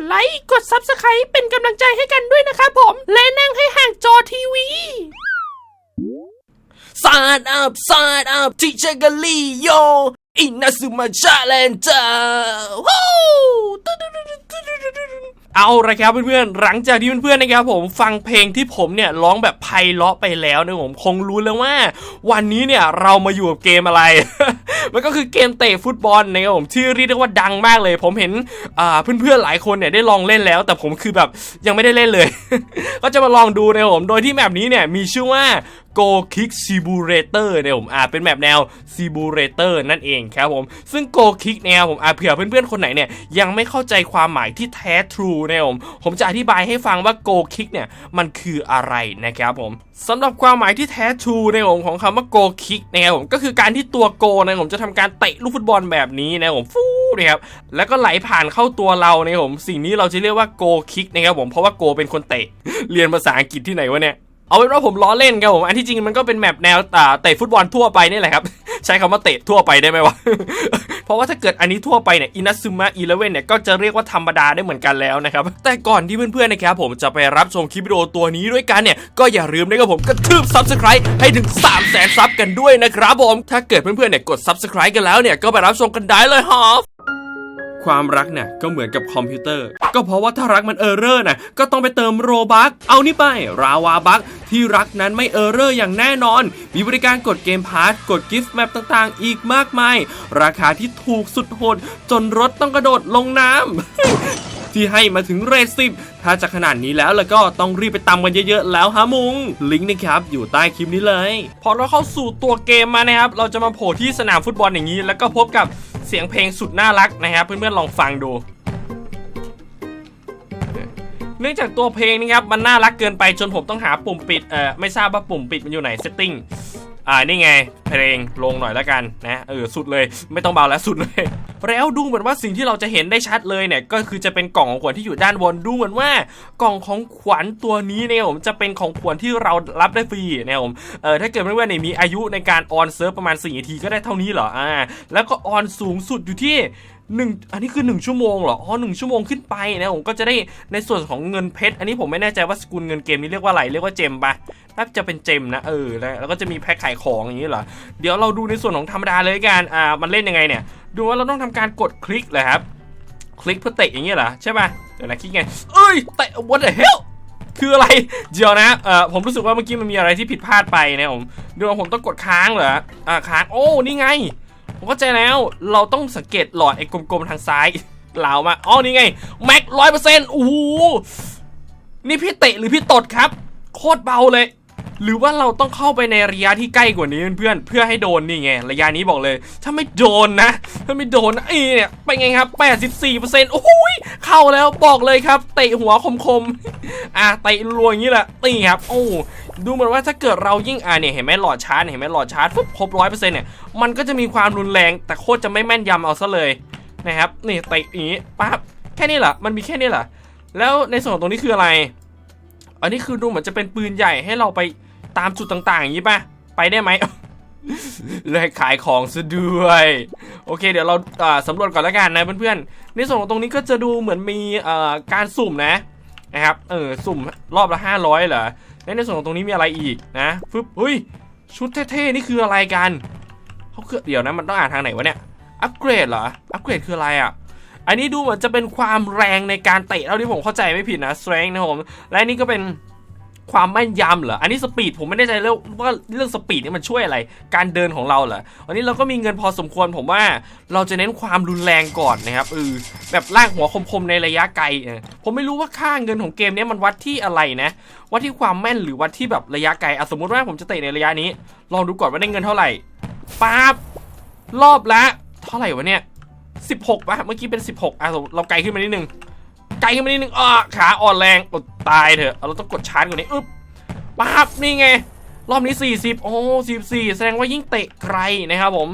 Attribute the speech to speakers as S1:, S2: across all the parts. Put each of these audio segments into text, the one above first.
S1: ดไลค์ กดซับสไคร b ์เป็นกำลังใจให้กันด้วยนะคะผม และนั่งให้ห่างจอทีวี
S2: ซัดอัพซัดอัพ teacher g a l i
S1: y อินาซุมาชาเลนเจอร์เอาละครับเพื่อนๆ หลังจากที่เพื่อนๆนะครับผมฟังเพลงที่ผมเนี่ยร้องแบบไพเราะไปแล้วนะผมคงรู้แล้วว่า วันนี้เนี่ยเรามาอยู่กับเกมอะไร มันก็คือเกมเตะฟุตบอลนะครับผมที่เรียกว่าดังมากเลย ผมเห็นเพื่อนๆหลายคนเนี่ยได้ลองเล่นแล้ว แต่ผมคือแบบยังไม่ได้เล่นเลย ก็จะมาลองดูนะครับผมโดยที่แมปนี้เนี่ยมีชื่อว่า Go Kick Simulator เนี่ยผมอ่าเป็นแบบแนว Simulator นั่นเองครับผมซึ่ง Go Kick เนี่ยผมอ่าเผื่อเพื่อนๆคนไหนเนี่ยยังไม่เข้าใจความหมายที่แท้ true นี่ยผมผมจะอธิบายให้ฟังว่าโกคิกเนี่ยมันคืออะไรนะครับผมสำหรับความหมายที่แท้ true เนี่ยผมของคำว่าโกคิกนะครับผมก็คือการที่ตัวโกนะผมจะทำการเตะลูกฟุตบอลแบบนี้นะผมฟูนะครับแล้วก็ไหลผ่านเข้าตัวเราเนี่ยผมสิ่งนี้เราจะเรียกว่าโกคิกนะครับผมเพราะว่าโกเป็นคนเตะเรียนภาษาอังกฤษที่ไหนวะเนี่ย เอาเป็นว่าผมล้อเล่นครับผมอันที่จริงมันก็เป็นแมปแนวอ่เตะฟุตบอลทั่วไปนี่แหละครับ ใช้คำว่าเตะทั่วไปได้ไหมวะ เพราะว่าถ้าเกิดอันนี้ทั่วไปเนี่ยอินัซึมะอีเลเว่นเนี่ยก็จะเรียกว่าธรรมดาได้เหมือนกันแล้วนะครับ แต่ก่อนที่เพื่อนๆนะครับผมจะไปรับชมคลิปวิดีโอตัวนี้ด้วยกันเนี่ย ก็อย่าลืมนะครับผมกระทืบ subscribe ให้ถึง 3 0 0แสนซับกันด้วยนะครับผมถ้าเกิดเพื่อนๆเนี่ยกด subscribe กันแล้วเนี่ยก็ไปรับชมกันได้เลยฮะ ความรักเนี่ยก็เหมือนกับคอมพิวเตอร์ ก็เพราะว่าถ้ารักมันเออร์เรอร์นะก็ต้องไปเติมโรบักเอานี่ไป ราวาบักที่รักนั้นไม่เออร์เรอร์อย่างแน่นอน มีบริการกดเกมพาร์ทกดกิฟต์แมปต่างๆ อีกมากมาย ราคาที่ถูกสุดโหดจนรถต้องกระโดดลงน้ำที่ให้มาถึงเรทสิบถ้าจะขนาดนี้แล้วแล้วก็ต้องรีบไปตำกันเยอะๆ แล้วฮะมุง ลิงก์นะครับ อยู่ใต้คลิปนี้เลย พอเราเข้าสู่ตัวเกมมานะครับ เราจะมาโผล่ที่สนามฟุตบอลอย่างนี้ แล้วก็พบกับ เสียงเพลงสุดน่ารักนะครับเพื่อนๆลองฟังดู เนื่องจากตัวเพลงนี้ครับมันน่ารักเกินไปจนผมต้องหาปุ่มปิดเออไม่ทราบว่าปุ่มปิดมันอยู่ไหนเซตติ้งอ่านี่ไงเพลงลงหน่อยแล้วกันนะเออสุดเลยไม่ต้องเบาแล้วสุดเลย แล้วดูเหมือนว่าสิ่งที่เราจะเห็นได้ชัดเลยเนี่ยก็คือจะเป็นกล่องของขวัญที่อยู่ด้านบนดูเหมือนว่ากล่องของขวัญตัวนี้เนี่ยผมจะเป็นของขวัญที่เรารับได้ฟรีเนี่ยผมเออถ้าเกิดไม่ว่าเนี่ยมีอายุในการออนเซิร์ฟประมาณ4นาทีก็ได้เท่านี้เหรออ่าแล้วก็ออนสูงสุดอยู่ที่ หนึ่งอันนี้คือ 1 ชั่วโมงเหรอ อ๋อหนึ่งชั่วโมงขึ้นไปนะผมก็จะได้ในส่วนของเงินเพชร อันนี้ผมไม่แน่ใจว่าสกุลเงินเกมนี้เรียกว่าอะไร เรียกว่าเจมปะน่าจะเป็นเจมนะ เออ แล้วแล้วก็จะมีแพ็คขายของอย่างนี้เหรอ เดี๋ยวเราดูในส่วนของธรรมดาเลยกัน อ่า มันเล่นยังไงเนี่ย ดูว่าเราต้องทำการกดคลิกเลยครับ คลิกเพื่อเตะอย่างนี้เหรอ ใช่ปะเดี๋ยวนะคลิกไง เอ้ย เตะ what the hell คืออะไร เดี๋ยวนะ เอ่อ ผมรู้สึกว่าเมื่อกี้มันมีอะไรที่ผิดพลาดไปนะผมเดี๋ยวผมต้องกดค้างเหรอ อ่า ค้าง โอ้ นี่ไง ผมเข้าใจแล้วเราต้องสังเกตหลอดไอ้กลมๆทางซ้ายเหลามาอ๋อนี่ไงแม็กร้อยเปอร์เซ็นต์โอ้โหนี่พี่เตะหรือพี่ตดครับ โคตรเบาเลย หรือว่าเราต้องเข้าไปในระยะที่ใกล้กว่านี้เพื่อนเพื่อให้โดนนี่ไงระยะนี้บอกเลย ถ้าไม่โดนนะ ถ้าไม่โดนไอ้เนี่ยเป็นไงครับ 84%โอ้โหยเข้าแล้วบอกเลยครับเตะหัวคมๆอะเตะรัวอย่างนี้แหละนี่ครับโอ้ดูเหมือนว่าถ้าเกิดเรายิ่งอ่าเนี่ยเห็นไหมหลอดชาร์จเห็นไหมหลอดชาร์จปุ๊บครบร้อยเปอร์เซ็นต์เนี่ยมันก็จะมีความรุนแรงแต่โคตรจะไม่แม่นยำเอาซะเลยนะครับนี่เตะอย่างนี้ปั๊บแค่นี้เหรอมันมีแค่นี้เหรอแล้วในส่วนตรงนี้คืออะไร อันนี้คือดูเหมือนจะเป็นปืนใหญ่ให้เราไป ตามจุดต่างๆ อย่างนี้ป่ะ ไปได้ไหมเลยขายของซะด้วย โอเค เดี๋ยวเราสำรวจก่อนแล้วกันนะเพื่อนๆ ในส่วนของตรงนี้ก็จะดูเหมือนมีการสุ่มนะนะครับ เออสุ่มรอบละ 500เหรอและในส่วนของตรงนี้มีอะไรอีกนะฟึบเฮ้ย ชุดเท่ๆ นี่คืออะไรกันเขาคือเดี๋ยวนะมันต้องอ่านทางไหนวะเนี่ย อัปเกรดเหรอ อัปเกรดคืออะไรอะอันนี้ดูเหมือนจะเป็นความแรงในการเตะเท่าที่ผมเข้าใจไม่ผิดนะ strength นะผม และนี่ก็เป็น ความแม่นยำเหรอ อันนี้สปีดผมไม่แน่ใจเรื่องว่าเรื่องสปีดนี่มันช่วยอะไร การเดินของเราเหรอ วันนี้เราก็มีเงินพอสมควรผมว่าเราจะเน้นความรุนแรงก่อนนะครับเออแบบลากหัวคมๆในระยะไกล ผมไม่รู้ว่าค่าเงินของเกมนี้มันวัดที่อะไรนะวัดที่ความแม่นหรือวัดที่แบบระยะไกลอะสมมติว่าผมจะเตะในระยะนี้ ลองดูก่อนว่าได้เงินเท่าไหร่ปั๊บรอบละ เท่าไหร่วะเนี่ย16ป่ะเมื่อกี้เป็น 16อะเราไกลขึ้นมานิดนึง ไกลขึ้นมานิดนึงอะขาอ่อนแรงอดตายเถอะเราต้องกดชาร์จกว่านี้อึ๊บปั๊บนี่ไง รอบนี้ 40 โอ้44 แสดงว่ายิ่งเตะไกลนะครับผม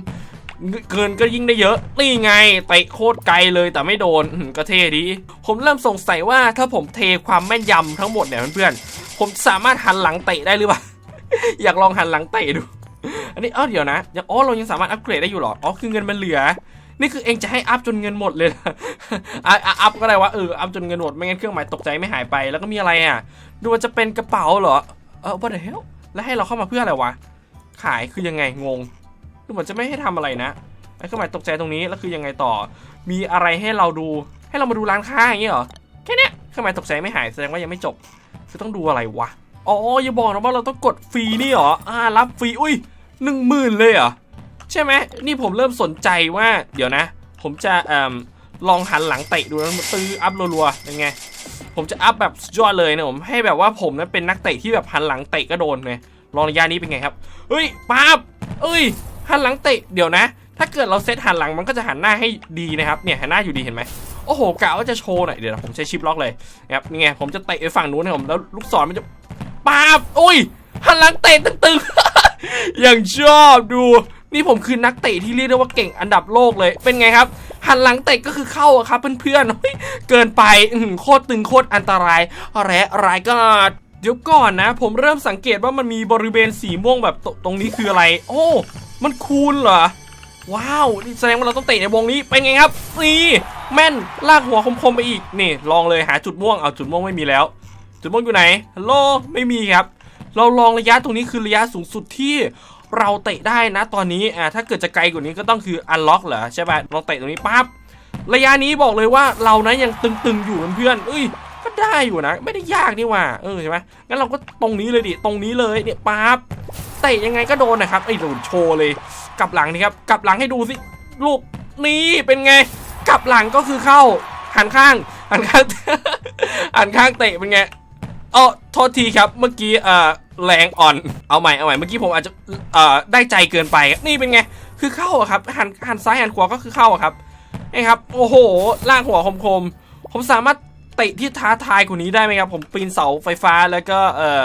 S1: เกินก็ยิ่งได้เยอะ นี่ไงเตะโคตรไกลเลยแต่ไม่โดนก็เท่ดี ผมเริ่มสงสัยว่าถ้าผมเทความแม่นยำทั้งหมดเนี่ยเพื่อนๆ ผมสามารถหันหลังเตะได้หรือเปล่า อยากลองหันหลังเตะดู อันนี้เออเดี๋ยวนะยังอ๋อเรายังสามารถอัปเกรดได้อยู่หรอ อ๋อคือเงินมันเหลือ นี่คือเองจะให้อัพจนเงินหมดเลยนะอะอะอัพก็ได้วะเอออัพจนเงินหมดไม่งั้นเครื่องหมายตกใจไม่หายไปแล้วก็มีอะไรอะ ดูว่าจะเป็นกระเป๋าเหรอเออ what the hell แล้วให้เราเข้ามาเพื่ออะไรวะขายคือยังไงงงดูเหมือนจะไม่ให้ทำอะไรนะไอ้เครื่องหมายตกใจตรงนี้แล้วคือยังไงต่อ มีอะไรให้เราดู ให้เรามาดูร้านค้าอย่างเงี้ยเหรอแค่นี้เครื่องหมายตกใจไม่หายแสดงว่ายังไม่จบคือต้องดูอะไรวะอ๋ออย่าบอกนะว่าเราต้องกดฟรีนี่เหรออ่ารับฟรีอุ้ยหนึ่งหมื่นเลยเหรอ ใช่ไหมนี่ผมเริ่มสนใจว่าเดี๋ยวนะ ผมจะอลองหันหลังเตะดูนะตื้ออัพรัวๆเป็นไง ผมจะอัพแบบสุดยอดเลยนะผมให้แบบว่าผมนั้นเป็นนักเตะที่แบบหันหลังเตะก็โดนเลยลองระยะนี้เป็นไงครับเฮ้ยป๊าบเอ้ยหันหลังเตะเดี๋ยวนะ ถ้าเกิดเราเซตหันหลังมันก็จะหันหน้าให้ดีนะครับเนี่ยหันหน้าอยู่ดีเห็นไหมโอ้โหกะว่าจะโชว์หน่อยเดี๋ยวผมใช้ชิปล็อกเลยนะครับนี่ไงผมจะเตะไปฝั่งนู้นนะผมแล้วลูกศรมันจะป๊าบโอ้ยหันหลังเตะตึงๆอย่างชอบดู นี่ผมคือนักเตะที่เรียกได้ว่าเก่งอันดับโลกเลย เป็นไงครับ หันหลังเตะก็คือเข้าอะครับเพื่อนๆเกินไปโคตรตึงโคตรอันตรายแร้รายกาดเดี๋ยวก่อนนะ ผมเริ่มสังเกตว่ามันมีบริเวณสีม่วงแบบตตรงนี้คืออะไร โอ้ มันคูณเหรอว้าวนี่แสดงว่าเราต้องเตะในวงนี้เป็นไงครับนี่แม่นลากหัวคมๆไปอีกนี่ ลองเลยหาจุดม่วงเอาจุดม่วงไม่มีแล้ว จุดม่วงอยู่ไหนฮัลโหลไม่มีครับ เราลองระยะตรงนี้คือระยะสูงสุดที่ เราเตะได้นะตอนนี้อ่าถ้าเกิดจะไกลกว่านี้ก็ต้องคืออันล็อกเหรอใช่ป่ะลองเตะตรงนี้ปั๊บระยะนี้บอกเลยว่าเรานะยังตึงๆอยู่เพื่อนเอ้ยก็ได้อยู่นะ ไม่ได้ยากนี่ว่าเออใช่ไหมงั้นเราก็ตรงนี้เลยดิตรงนี้เลยเนี่ยปั๊บเตะยังไงก็โดนนะครับไอ้โดนโชว์เลยกลับหลังนี่ครับกลับหลังให้ดูสิลูกนี่เป็นไงกลับหลังก็คือเข้าหันข้างหันข้างหันข้างเตะเป็นไงเอ๋อโทษทีครับเมื่อกี้เอ่อ แรงอ่อน เอาใหม่เอาใหม่เมื่อกี้ผมอาจจะเอ่อได้ใจเกินไปนี่เป็นไงคือเข้าครับหันหันซ้ายหันขวาก็คือเข้าครับนี่ครับโอ้โหล่ากหัวคมๆผมสามารถเตะที่ท้าทายกว่านี้ได้ไหมครับ ผมปีนเสาไฟฟ้าแล้วก็เอ่อ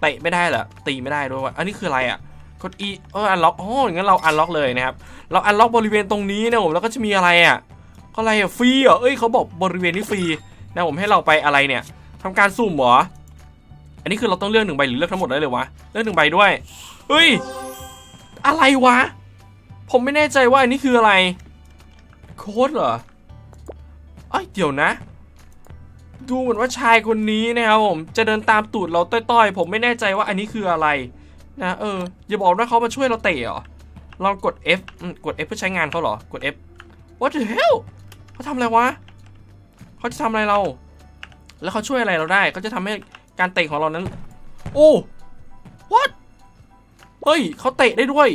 S1: เตะไม่ได้เหรอตีไม่ได้ด้วยวะอันนี้คืออะไรอะกด E เอออันล็อกอ๋ออย่างนั้นเราอันล็อกเลยนะครับ เราอันล็อกบริเวณตรงนี้นะผมแล้วก็จะมีอะไรอะก็อะไรอะฟรีเหรอเอ้ยเขาบอกบริเวณนี้ฟรีนะผมให้เราไปอะไรเนี่ยทำการสุ่มเหรอ อันนี้คือเราต้องเลือกหนึ่งใบหรือเลือกทั้งหมดได้เลยวะ เลือกหนึ่งใบด้วย เฮ้ย อะไรวะ ผมไม่แน่ใจว่าอันนี้คืออะไร โค้ดเหรอเอ้ยเดี๋ยวนะ ดูเหมือนว่าชายคนนี้นะครับผม จะเดินตามตูดเราต้อยๆ ผมไม่แน่ใจว่าอันนี้คืออะไร นะ เออ อย่าบอกว่าเขามาช่วยเราเตะเหรอลองกด F กด F เพื่อใช้งานเขาเหรอ กด F What the hell เขาทำอะไรวะ เขาจะทำอะไรเรา แล้วเขาช่วยอะไรเราได้เขาจะทำให้ การเตะของเรานั้น โอ้ what เฮ้ยเขาเตะได้ด้วย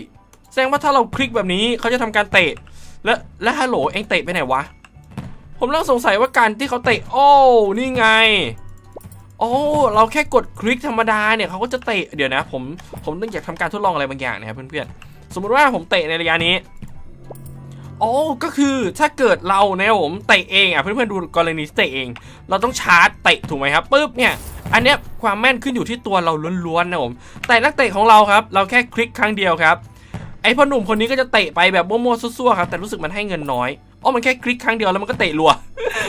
S1: แสดงว่าถ้าเราคลิกแบบนี้เขาจะทำการเตะ และและฮัลโหลเองเตะไปไหนวะ ผมเริ่มสงสัยว่าการที่เขาเตะ โอ้ นี่ไง โอ้ เราแค่กดคลิกธรรมดาเนี่ยเขาก็จะเตะ เดี๋ยวนะ ผม ผมต้องอยากทำการทดลองอะไรบางอย่างนะครับเพื่อนๆ สมมุติว่าผมเตะในระยะนี้โอ้ก็คือถ้าเกิดเราเนี่ยผมเตะเองอะเพื่อนๆดูกรณีที่เตะเอง เราต้องชาร์จเตะถูกไหมครับปุ๊บเนี่ย อันเนี้ยความแม่นขึ้นอยู่ที่ตัวเราล้วนๆนะผม แต่นักเตะของเราครับ เราแค่คลิกครั้งเดียวครับ ไอ้พ่อหนุ่มคนนี้ก็จะเตะไปแบบมั่วๆซั่วๆครับ แต่รู้สึกมันให้เงินน้อยอ๋อมันแค่คลิกครั้งเดียวแล้วมันก็เตะรัว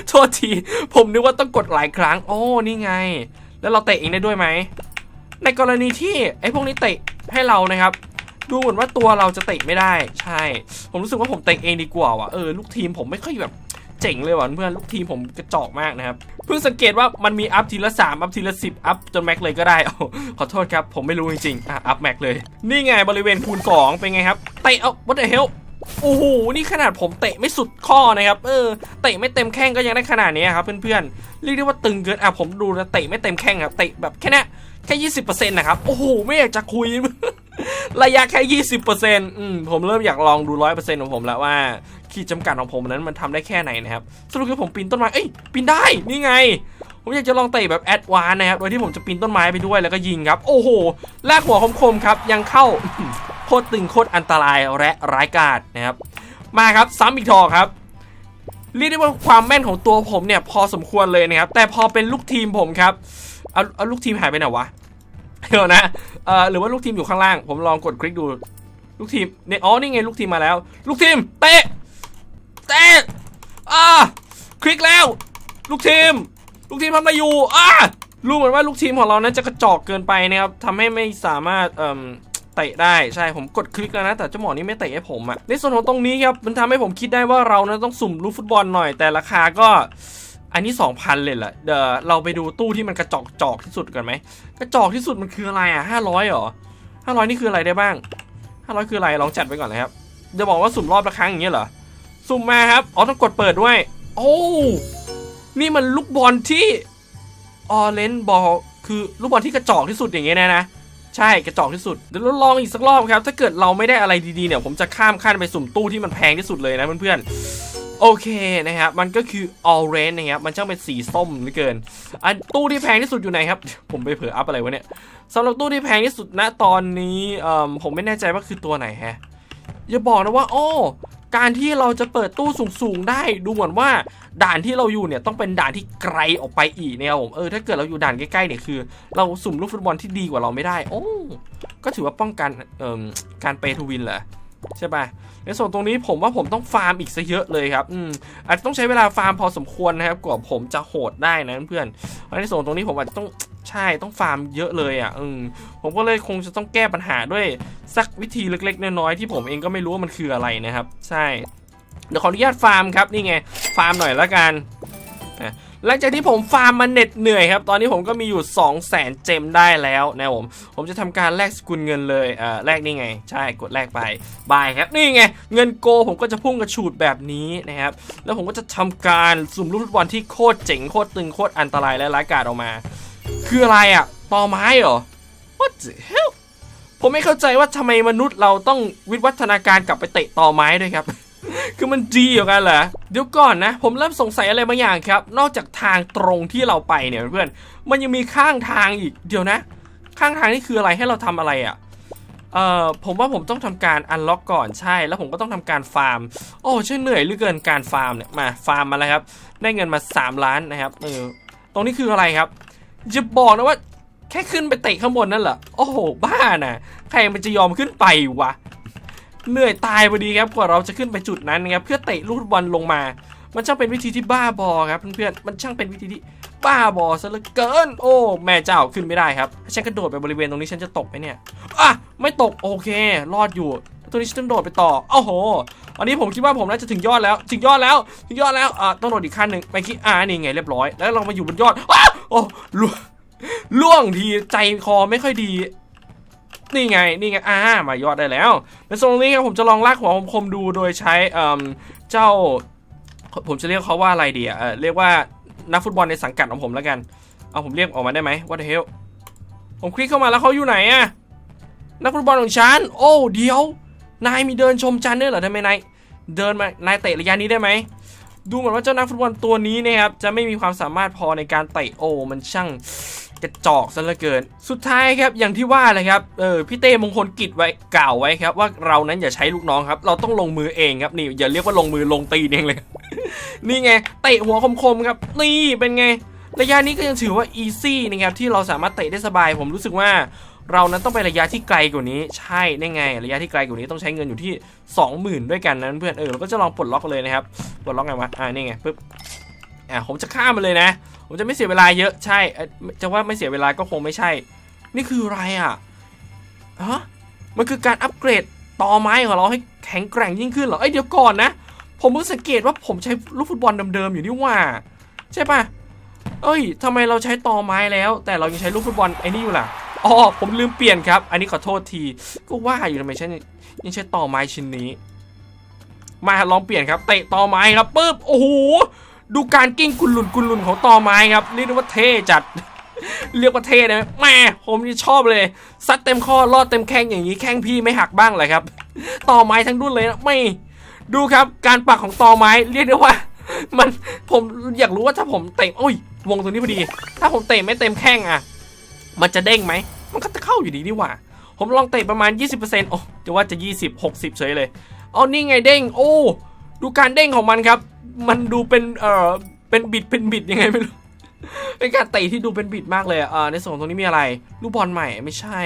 S1: โทษที ผมนึกว่าต้องกดหลายครั้ง โอ้ นี่ไง แล้วเราเตะเองได้ด้วยไหม ในกรณีที่ไอ้พวกนี้เตะให้เรานะครับ ดูเหมือนว่าตัวเราจะเตะไม่ได้ ใช่ ผมรู้สึกว่าผมเตะเองดีกว่าว่ะ เออ ลูกทีมผมไม่ค่อยแบบ เจ๋งเลยว่ะเพื่อนลูกทีมผมกระจอกมากนะครับ เพิ่งสังเกตว่ามันมีอัพทีละ 3 อัพทีละ 10 อัพจนแม็กเลยก็ได้อขอโทษครับ ผมไม่รู้จริงๆอะอัพแม็กเลย นี่ไงบริเวณคูณ2เป็นไงครับเตะเอา what the hell โอ้โห นี่ขนาดผมเตะไม่สุดข้อนะครับ เออ เตะไม่เต็มแข้งก็ยังได้ขนาดนี้ครับเพื่อนๆ เรียกได้ว่าตึงเกิน อะผมดูนะเตะไม่เต็มแข้งครับ เตะแบบแค่นี้แค่ยี่สิบเปอร์เซ็นต์นะครับ โอ้โห ไม่อยากจะคุย ระยะแค่ยี่สิบเปอร์เซ็นต์อืมผมเริ่มอยากลองดูร้อยเปอร์เซ็นต์ของผมแล้วว่า ขีดจำกัดของผมนั้นมันทำได้แค่ไหนนะครับสรุปคือผมปีนต้นไม้เอ้ยปีนได้นี่ไง ผมอยากจะลองเตะแบบแอดวานนะครับโดยที่ผมจะปีนต้นไม้ไปด้วยแล้วก็ยิงครับ โอ้โหลากหัวคมๆครับ ยังเข้าโคตรตึงโคตรอันตรายและร้ายกาจนะครับ มาครับซ้ำอีกทอครับเรียกได้ว่าความแม่นของตัวผมเนี่ยพอสมควรเลยนะครับ แต่พอเป็นลูกทีมผมครับเอาเอาลูกทีมหายไปไหนวะเดี๋ยวนะเอ่อหรือว่าลูกทีมอยู่ข้างล่าง ผมลองกดคลิกดู ลูกทีมเนี่ยอ๋อนี่ไงลูกทีมมาแล้ว ลูกทีมเตะ เตะอ่าคลิกแล้ว ลูกทีม ลูกทีมทำอะไรอยู่อ่ารู้เหมือนว่าลูกทีมของเรานั้นจะกระจอกเกินไปนะครับทำให้ไม่สามารถเอ่มเตะได้ใช่ผมกดคลิกแล้วนะ แต่เจ้าหมอนี่ไม่เตะให้ผมอะในส่วนของตรงนี้ครับมันทำให้ผมคิดได้ว่าเรานะต้องสุ่มลูกฟุตบอลหน่อยแต่ราคาก็อันนี้ 2,000 เลยแหละเดี๋ยวเราไปดูตู้ที่มันกระจอกจอกที่สุดกันไหมกระจอกที่สุดมันคืออะไรอะ500หรอ500 นี่คืออะไรได้บ้าง 500 คืออะไรลองจัดไว้ก่อนนะครับเดี๋ยวบอกว่าสุ่มรอบละครั้งอย่างเงี้ยเหรอ สุ่มมาครับ อ๋อต้องกดเปิดด้วย โอ้ นี่มันลูกบอลที่ออเรนบอลคือลูกบอลที่กระจอกที่สุดอย่างเงี้ยนะนะ ใช่กระจอกที่สุด เดี๋ยวเราลองอีกสักรอบครับ ถ้าเกิดเราไม่ได้อะไรดีๆเนี่ย ผมจะข้ามขั้นไปสุ่มตู้ที่มันแพงที่สุดเลยนะเพื่อนๆ โอเคนะครับ มันก็คือ orange นะครับ มันช่างเป็นสีส้มเหลือเกิน อันตู้ที่แพงที่สุดอยู่ไหนครับ ผมไปเผลออัพอะไรวะเนี่ยสำหรับตู้ที่แพงที่สุดณตอนนี้เอ่อผมไม่แน่ใจว่าคือตัวไหนฮะอย่าบอกนะว่า โอ้ การที่เราจะเปิดตู้สูงๆได้ดูเหมือนว่าด่านที่เราอยู่เนี่ยต้องเป็นด่านที่ไกลออกไปอีกเนี่ยผมเออถ้าเกิดเราอยู่ด่านใกล้ๆเนี่ยคือ เราสุ่มลูกฟุตบอลที่ดีกว่าเราไม่ได้ โอ้ก็ถือว่าป้องกันเอ่อการเปทูวินเหรอใช่ป่ะในส่วนตรงนี้ผมว่าผมต้องฟาร์มอีกซะเยอะเลยครับอืมอาจจะต้องใช้เวลาฟาร์มพอสมควรนะครับกว่าผมจะโหดได้นะเพื่อนในส่วนตรงนี้ผมอาจจะต้อง ใช่ต้องฟาร์มเยอะเลยอะอืมผมก็เลยคงจะต้องแก้ปัญหาด้วยสักวิธีเล็กๆน้อยๆที่ผมเองก็ไม่รู้ว่ามันคืออะไรนะครับ ใช่เดี๋ยวขออนุญาตฟาร์มครับนี่ไงฟาร์มหน่อยละกันอะหลังจากที่ผมฟาร์มมาเหน็ดเหนื่อยครับ ตอนนี้ผมก็มีอยู่ 2 0 0แสนเจมได้แล้วนะผม ผมจะทำการแลกสกุลเงินเลยอ่าแลกนี่ไง ใช่กดแลกไปบายครับ นี่ไง เงินโกผมก็จะพุ่งกระฉูดแบบนี้นะครับ แล้วผมก็จะทำการสุ่มลูกฟุตบอลที่โคตรเจ๋งโคตรตึงโคตรอันตรายและร้ายกาจออกมา คืออะไรอะตอไม้เหรอ What the hell ผมไม่เข้าใจว่าทำไมมนุษย์เราต้องวิวัฒนาการกลับไปเตะตอไม้ด้วยครับ คือมันดีอยู่กันเหรอ เดี๋ยวก่อนนะ ผมเริ่มสงสัยอะไรบางอย่างครับ นอกจากทางตรงที่เราไปเนี่ยเพื่อน มันยังมีข้างทางอีก เดี๋ยวนะ ข้างทางนี่คืออะไรให้เราทำอะไรอะ่ะ เอ่อ ผมว่าผมต้องทำการอันล็อกก่อนใช่ แล้วผมก็ต้องทำการฟาร์ม โอ้ช่เหนื่อยเหลือเกินการฟาร์มเนี่ย มาฟาร์มมาแล้วครับ ได้เงินมา 3 ล้านนะครับ เออ ตรงนี้คืออะไรครับ จะบอกนะว่า แค่ขึ้นไปเตะข้างบนนั่นเหรอ โอ้โห บ้านะใครมันจะยอมขึ้นไปวะ เหนื่อยตายพอดีครับกว่าเราจะขึ้นไปจุดนั้นนะครับเพื่อเตะลูกฟุตบอลลงมา มันช่างเป็นวิธีที่บ้าบอครับเพื่อนๆ มันช่างเป็นวิธีที่บ้าบอซะเหลือเกิน โอ้ แม่เจ้าขึ้นไม่ได้ครับถ้าฉันกระโดดไปบริเวณตรงนี้ฉันจะตกไหมเนี่ย อะ ไม่ตก โอเค รอดอยู่ ตรงนี้ฉันต้องโดดไปต่อโอ้โหอันนี้ผมคิดว่าผมน่าจะถึงยอดแล้ว ถึงยอดแล้ว ถึงยอดแล้วอะต้องโดดอีกขั้นหนึ่งไปคิดอ่านี่ไงเรียบร้อย แล้วเรามาอยู่บนยอดอ้าโอ้ล่วงล่วงทีใจคอไม่ค่อยดีนี่ไงนี่ไงอ่ามายอดได้แล้วในตรงนี้ครับผมจะลองลากหัวคมๆดูโดยใช้เอ่มเจ้า ผมจะเรียกเขาว่าอะไรดีอะเอ่อเรียกว่านักฟุตบอลในสังกัดของผมแล้วกัน เอาผมเรียกออกมาได้ไหม What the hell ผมคลิกเข้ามาแล้วเขาอยู่ไหนอะนักฟุตบอลของฉันโอ้เดี๋ยว นายมีเดินชมจันทร์ด้วยเหรอทำไมนายเดินมานายเตะระยะนี้ได้ไหมดูเหมือนว่าเจ้านักฟุตบอลตัวนี้นะครับจะไม่มีความสามารถพอในการเตะโอ มันช่างกระจอกซะเหลือเกิน สุดท้ายครับอย่างที่ว่าเลยครับเออพี่เต้มงคลกิจไว้กล่าวไว้ครับ ว่าเรานั้นอย่าใช้ลูกน้องครับ เราต้องลงมือเองครับนี่อย่าเรียกว่าลงมือลงตีนเองเลย นี่ไงเตะหัวคมๆครับ นี่เป็นไง ระยะนี้ก็ยังถือว่าอีซี่นะครับที่เราสามารถเตะได้สบายผมรู้สึกว่า เรานั้นต้องไประยะที่ไกลกว่านี้ใช่ได้ไง ระยะที่ไกลกว่านี้ต้องใช้เงินอยู่ที่ 20,000 ด้วยกันนะเพื่อนเออเราก็จะลองปลดล็อกเลยนะครับปลดล็อกไงวะอ่านี่ไงปึ๊บอ่าผมจะข้ามมันเลยนะ ผมจะไม่เสียเวลาเยอะใช่จะว่าไม่เสียเวลาก็คงไม่ใช่ นี่คืออะไรอะฮะมันคือการอัปเกรดตอไม้ของเราให้แข็งแกร่งยิ่งขึ้นเหรอเอ้ยเดี๋ยวก่อนนะ ผมเพิ่งสังเกตว่าผมใช้ลูกฟุตบอลเดิมๆอยู่นี่ว่า ใช่ปะเอ้ยทำไมเราใช้ตอไม้แล้ว แต่เรายังใช้ลูกฟุตบอลไอ้นี่อยู่ล่ะ อ๋อผมลืมเปลี่ยนครับ อันนี้ขอโทษที ก็ว่าอยู่ทำไมฉันยังใช้ต่อไม้ชิ้นนี้ มาลองเปลี่ยนครับเตะต่อไม้ครับปึ๊บโอ้โหดูการกิ้งกุนหลุนกุนหลุนของต่อไม้ครับเรียกได้ว่าเท่จัดเรียกว่าเท่ได้ไหมแม่ผมนี่ชอบเลยซัดเต็มข้อรอดเต็มแข้งอย่างนี้แข้งพี่ไม่หักบ้างเลยครับ ต่อไม้ทั้งดุนเลยนะไม่ดูครับการปักของต่อไม้เรียกได้ว่า มันผมอยากรู้ว่าถ้าผมเตะโอ้ยวงตรงนี้พอดี ถ้าผมเตะไม่เต็มแข้งอะ มันจะเด้งไหม มันก็จะเข้าอยู่ดีนี่หว่า ผมลองเตะประมาณ 20%โอ้จะว่าจะ 20 60เฉยเลย เอานี่ไงเด้ง โอ้ ดูการเด้งของมันครับ มันดูเป็น เอ่อ เป็นบิด เป็นบิดยังไงไม่รู้ เป็นการเตะที่ดูเป็นบิดมากเลยอะอ่าในส่วนของตรงนี้มีอะไร ลูกบอลใหม่ไม่ใช่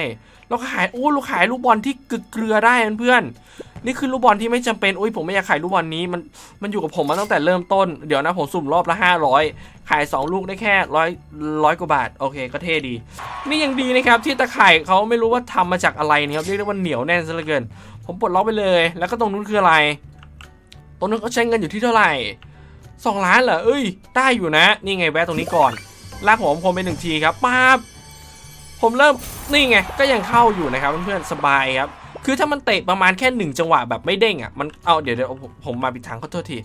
S1: เราขายโอ้เราขายลูกบอลที่เกลือได้เพื่อนนี่คือลูกบอลที่ไม่จำเป็น อุ้ยผมไม่อยากขายลูกบอลนี้มันมันอยู่กับผมมาตั้งแต่เริ่มต้น เดี๋ยวนะผมสุ่มรอบละ 500 ขาย 2 ลูกได้แค่ร้อยร้อยกว่าบาท โอเค ก็เท่ดี นี่ยังดีนะครับที่ตะข่ายเขาไม่รู้ว่าทำมาจากอะไรนะครับ เรียกได้ว่าเหนียวแน่นซะเหลือเกิน ผมปลดล็อกไปเลย แล้วก็ตรงนู้นคืออะไร ตรงนู้นเขาใช้เงินอยู่ที่เท่าไหร่ สองล้านเหรอ เอ้ย ได้อยู่นะ นี่ไงแวะตรงนี้ก่อน ลากหัวผมคมไปหนึ่งทีครับป๊าบผมเริ่ม นี่ไง ก็ยังเข้าอยู่นะครับเพื่อนๆ สบายครับ คือถ้ามันเตะประมาณแค่หนึ่งจังหวะแบบไม่เด้งอะ มัน เอาเดี๋ยวเดี๋ยวผมผมมาปิดทางขอโทษที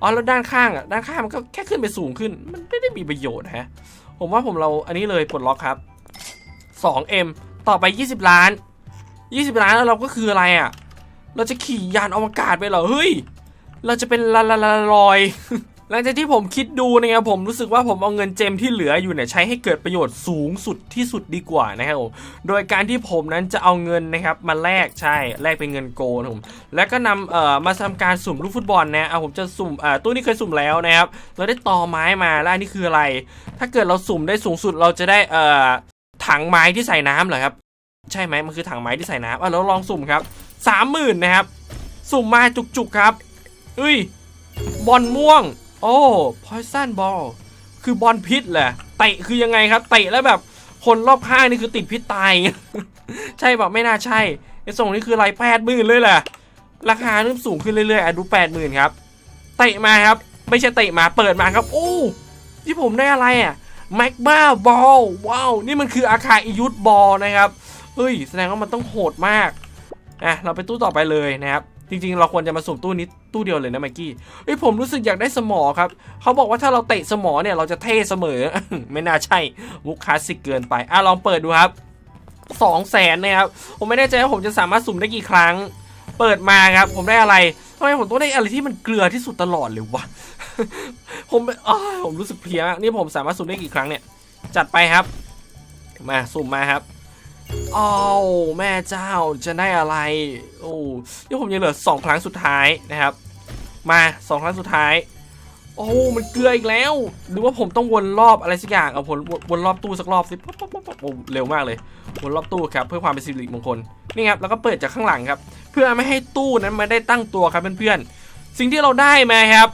S1: อ๋อ แล้วด้านข้างอะ ด้านข้างมันก็แค่ขึ้นไปสูงขึ้น มันไม่ได้มีประโยชน์ฮะ ผมว่าผมเราอันนี้เลยปลดล็อกครับ 2M ต่อไป 20 ล้าน 20 ล้านแล้วเราก็คืออะไรอะ เราจะขี่ยานอวกาศไปเหรอ เฮ้ย เราจะเป็นลาลาลาลอย หลังจากที่ผมคิดดูนะครับผมรู้สึกว่าผมเอาเงินเจมที่เหลืออยู่เนี่ยใช้ให้เกิดประโยชน์สูงสุดที่สุดดีกว่านะครับผมโดยการที่ผมนั้นจะเอาเงินนะครับมาแลกใช่แลกเป็นเงินโกลนะผมแล้วก็นำเอ่อมาทำการสุ่มลูกฟุตบอลนะเอาผมจะสุ่มอ่าตู้นี้เคยสุ่มแล้วนะครับเราได้ตอไม้มาแล้วนี่คืออะไร ถ้าเกิดเราสุ่มได้สูงสุดเราจะได้เอ่อถังไม้ที่ใส่น้ำเหรอครับใช่ไหมมันคือถังไม้ที่ใส่น้ำอะเราลองสุ่มครับสามหมื่นนะครับสุ่มมาจุกๆครับเอ้ยบอลม่วง อ้พอยซันบอลคือบอลพิษแหละเตะคือยังไงครับเตะแล้วแบบคนรอบข้างนี่คือติดพิษตาย ใช่แบบไม่น่าใช่ไอ้ส่งนี่คืออะไรแปดหมื่นเลยแหละราคาเริ่มสูงขึ้นเรื่อยๆอะดูแปดหมื่นครับเตะมาครับ ไม่ใช่เตะมาเปิดมาครับ โอ้ที่ผมได้อะไรอะแม็กบ้าบอลว้าว นี่มันคืออาคาอิยุทบอลนะครับ เฮ้ย แสดงว่ามันต้องโหดมากอะเราไปตู้ต่อไปเลยนะครับ จริงๆ เราควรจะมาสุ่มตู้นี้ตู้เดียวเลยนะไมกี้เอ้ยผมรู้สึกอยากได้สมอครับ เขาบอกว่าถ้าเราเตะสมอเนี่ยเราจะเท่เสมอ ไม่น่าใช่มุกคลาสสิกเกินไป อะลองเปิดดูครับสองแสนนะครับผมไม่แน่ใจว่าผมจะสามารถสุ่มได้กี่ครั้ง เปิดมาครับ ผมได้อะไรทำไมผมต้องได้อะไรที่มันเกลือที่สุดตลอดเลยวะผมอ้าวผมรู้สึกเพลียมากนี่ผมสามารถสุ่มได้กี่ครั้งเนี่ย จัดไปครับ มาสุ่มมาครับ อ้าวแม่เจ้าจะได้อะไร โอ้นี่ผมยังเหลือสองครั้งสุดท้ายนะครับ มาสองครั้งสุดท้าย โอ้มันเกลืออีกแล้ว หรือว่าผมต้องวนรอบอะไรสักอย่างเอาวนวนรอบตู้สักรอบสิป๊บป๊บป๊บป๊บโอ้เร็วมากเลย วนรอบตู้ครับ เพื่อความเป็นสิริมงคลนี่ครับแล้วก็เปิดจากข้างหลังครับ เพื่อไม่ให้ตู้นั้นมาได้ตั้งตัวครับเพื่อนๆสิ่งที่เราได้มาครับ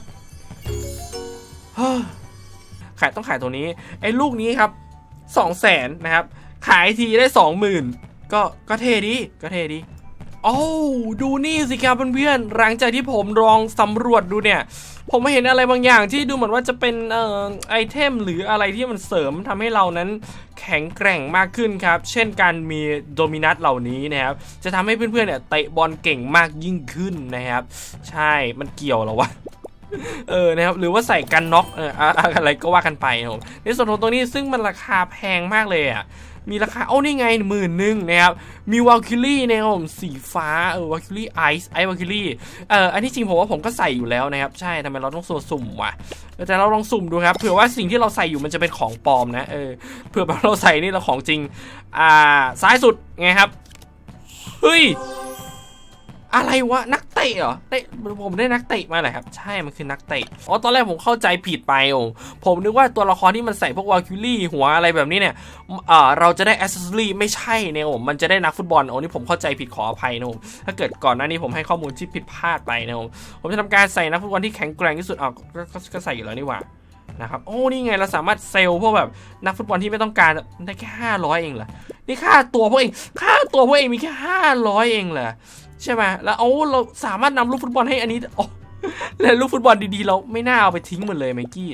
S1: ขายต้องขายตัวนี้ไอ้ลูกนี้ครับสองแสนนะครับ ขายทีได้สองหมื่นก็ก็เท่ดีก็เท่ดีโอ้ดูนี่สิครับเพื่อนๆหลังจากที่ผมลองสำรวจดูเนี่ย ผมเห็นอะไรบางอย่างที่ดูเหมือนว่าจะเป็นเอ่อไอเทมหรืออะไรที่มันเสริมทำให้เรานั้นแข็งแกร่งมากขึ้นครับ เช่นการมีโดมินัสเหล่านี้นะครับ จะทำให้เพื่อนๆเนี่ยเตะบอลเก่งมากยิ่งขึ้นนะครับ ใช่มันเกี่ยวหรอวะเออนะครับหรือว่าใส่กันน็อกเอออะไรก็ว่ากันไปครับผมในส่วนของตัวนี้ซึ่งมันราคาแพงมากเลยอะ มีราคาโอ้นี่ไงหมื่นหนึ่งนะครับมีวาลคิลี่นะครับผมสีฟ้าเออวาลคิลี่ไอซ์ไอวาลคิลี่เอออันที่จริงผมว่าผมก็ใส่อยู่แล้วนะครับใช่ทำไมเราต้องสุ่มวะแต่เราลองสุ่มดูครับเผื่อว่าสิ่งที่เราใส่อยู่มันจะเป็นของปลอมนะเออเผื่อแบบเราใส่นี่เราของจริงอ่าซ้ายสุดไงครับเฮ้ย อะไรวะนักเตะเหรอได้ผมได้นักเตะมาเหรอครับ ใช่มันคือนักเตะอ๋อตอนแรกผมเข้าใจผิดไปโอ้ผมนึกว่าตัวละครที่มันใส่พวกวาคิลี่หัวอะไรแบบนี้เนี่ยอ่าเราจะได้แอสเซสซอรี่ไม่ใช่เนี่ยโอ้มันจะได้นักฟุตบอลโอ้นี่ผมเข้าใจผิดขออภัยนะผมถ้าเกิดก่อนหน้านี้ผมให้ข้อมูลที่ผิดพลาดไปนะผมผมจะทำการใส่นักฟุตบอลที่แข็งแกร่งที่สุดออกก็ใส่อยู่แล้วนี่หว่านะครับโอ้นี่ไงเราสามารถเซลล์พวกแบบนักฟุตบอลที่ไม่ต้องการได้แค่ห้าร้อยเองเหรอนี่ค่าตัวพวกเองค่าตัวพวกเองมีแค่ห้าร้อยเองเหรอ ใช่ไหมแล้วเอ้เราสามารถนำลูกฟุตบอลให้อันนี้โอ้แล้วลูกฟุตบอลดีๆ เราไม่น่าเอาไปทิ้งหมดเลยไมค์กี้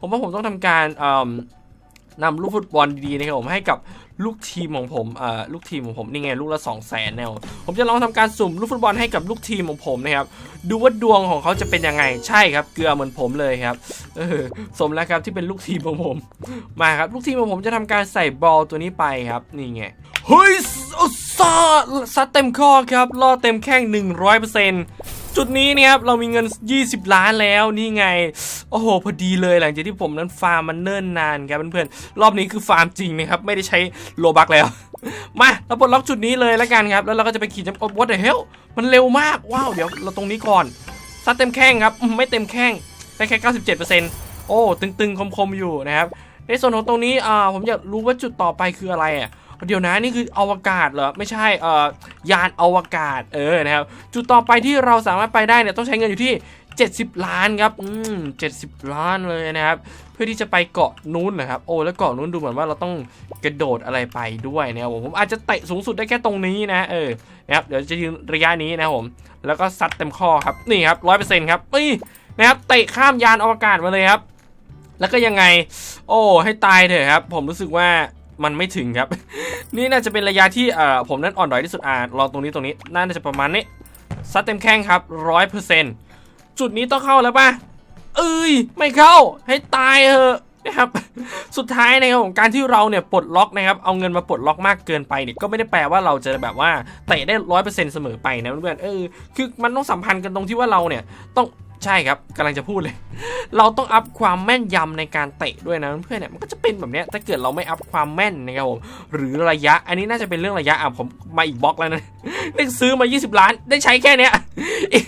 S1: ผมว่าผมต้องทำการเอิ่มนำลูกฟุตบอลดีๆนะครับผมให้กับ ลูกทีมของผมเอ่อลูกทีมของผมนี่ไงลูกละ2 0 0แสนแนวผมจะลองทำการสุ่มลูกฟุตบอลให้กับลูกทีมของผมนะครับดูว่าดวงของเขาจะเป็นยังไงใช่ครับ เกลือเหมือนผมเลยครับเออสมแล้วครับที่เป็นลูกทีมของผมมาครับลูกทีมของผมจะทำการใส่บอลตัวนี้ไปครับนี่ไงเฮ้ยซาซัดเต็มข้อครับล่อเต็มแข้ง100% จุดนี้เนี่ยครับเรามีเงิน 20 ล้านแล้วนี่ไง โอ้โห พอดีเลยหลังจากที่ผมนั้นฟาร์มมันเนิ่นนานครับเพื่อนๆรอบนี้คือฟาร์มจริงนะครับ ไม่ได้ใช้โลบักแล้ว มาเราปลดล็อกจุดนี้เลยแล้วกันครับ แล้วเราก็จะไปขี่จักรวอตเดอร์เฮลมันเร็วมากว้าวเดี๋ยวเราตรงนี้ก่อนซัดเต็มแข้งครับไม่เต็มแข้งได้แค่ 97%โอ้ตึงๆคมๆอยู่นะครับในส่วนของตรงนี้อ่าผมอยากรู้ว่าจุดต่อไปคืออะไรอะ เดี๋ยวนะนี่คืออวกาศเหรอไม่ใช่เอ่อยานอวกาศเออนะครับจุดต่อไปที่เราสามารถไปได้เนี่ยต้องใช้เงินอยู่ที่ 70 ล้านครับอืม70 ล้านเลยนะครับเพื่อที่จะไปเกาะนู้นนะครับโอ้แล้วเกาะนู้นดูเหมือนว่าเราต้องกระโดดอะไรไปด้วยนะครับผมผมอาจจะเตะสูงสุดได้แค่ตรงนี้นะเออนะครับเดี๋ยวจะยืนระยะนี้นะผมแล้วก็ซัดเต็มข้อครับนี่ครับร้อยเปอร์เซ็นต์ครับนี่นะครับเตะข้ามยานอวกาศมาเลยครับแล้วก็ยังไง โอ้ให้ตายเถอะครับ ผมรู้สึกว่า มันไม่ถึงครับ นี่น่าจะเป็นระยะที่เอ่อผมนั้นอ่อนด้อยที่สุดอ่าลองตรงนี้ตรงนี้น่าจะประมาณนี้ซัดเต็มแข้งครับร้อยเปอร์เซ็นต์จุดนี้ต้องเข้าแล้วป่ะเอ้ยไม่เข้าให้ตายเถอะนะครับสุดท้ายนะครับผมการที่เราเนี่ยปลดล็อกนะครับเอาเงินมาปลดล็อกมากเกินไปเนี่ยก็ไม่ได้แปลว่าเราจะแบบว่าเตะได้ร้อยเปอร์เซ็นต์เสมอไปนะเพื่อนเออคือมันต้องสัมพันธ์กันตรงที่ว่าเราเนี่ยต้อง ใช่ครับกำลังจะพูดเลย เราต้องอัพความแม่นยำในการเตะด้วยนะเพื่อนเนี่ยมันก็จะเป็นแบบนี้ถ้าเกิดเราไม่อัพความแม่นนะครับผมหรือระยะ อันนี้น่าจะเป็นเรื่องระยะอะผมมาอีกบล็อกแล้วนะได้ซื้อมา 20 ล้านได้ใช้แค่เนี้ยอีก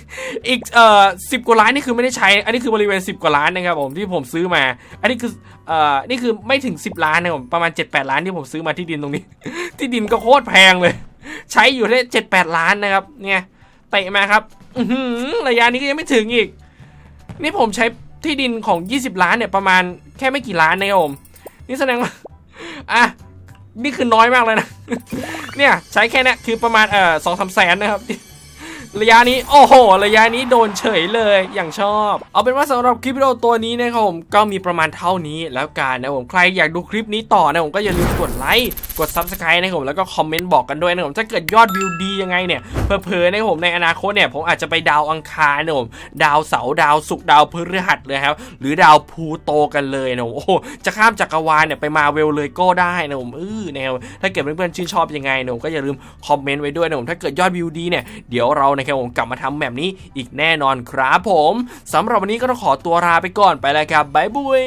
S1: อีกเอ่อสิบกว่าล้านนี่คือไม่ได้ใช้ อันนี้คือบริเวณ 10 กว่าล้านนะครับผมที่ผมซื้อมา อันนี้คือเอ่อนี่คือไม่ถึง 10 ล้านนะครับผมประมาณ 7-8 ล้านที่ผมซื้อมาที่ดินตรงนี้ ที่ดินก็โคตรแพงเลย ใช้อยู่ได้7-8ล้านนะครับเนี่ยเตะมาครับหือระยะนี้ก็ยังไม่ถึงอีก นี่ผมใช้ที่ดินของ 20 ล้านเนี่ยประมาณแค่ไม่กี่ล้านนะผมนี่แสดงว่าอะนี่คือน้อยมากเลยนะ เนี่ยใช้แค่นี้คือประมาณเอ่อสองสามแสนนะครับ ระยะนี้ โอ้โห ระยะนี้โดนเฉยเลยอย่างชอบ เอาเป็นว่าสำหรับคลิปวิดีโอตัวนี้นะครับผมก็มีประมาณเท่านี้แล้วกันนะผมใครอยากดูคลิปนี้ต่อนะผมก็อย่าลืมกดไลค์กด Subscribe นะครับผมแล้วก็คอมเมนต์บอกกันด้วยนะผมถ้าเกิดยอดวิวดียังไงเนี่ยเพอๆนะผมในอนาคตเนี่ยผมอาจจะไปดาวอังคารนะผมดาวเสาดาวศุกร์ดาวพฤหัสเลยครับหรือดาวพูโตกันเลยนะโอ้โหจะข้ามจักรวาลเนี่ยไปมาเวลเลยก็ได้นะผมเออแนวถ้าเกิดเพื่อนๆชื่นชอบยังไงนะผมก็อย่าลืมคอมเมนต์ไว้ด้วยนะผมถ้าเกิดยอดวิวดีเนี่ยเดี๋ยวเรานะครับผมกลับมาทำแบบนี้อีกแน่นอนครับผมสำหรับวันนี้ก็ต้องขอตัวลาไปก่อนไปแล้วครับบ๊ายบาย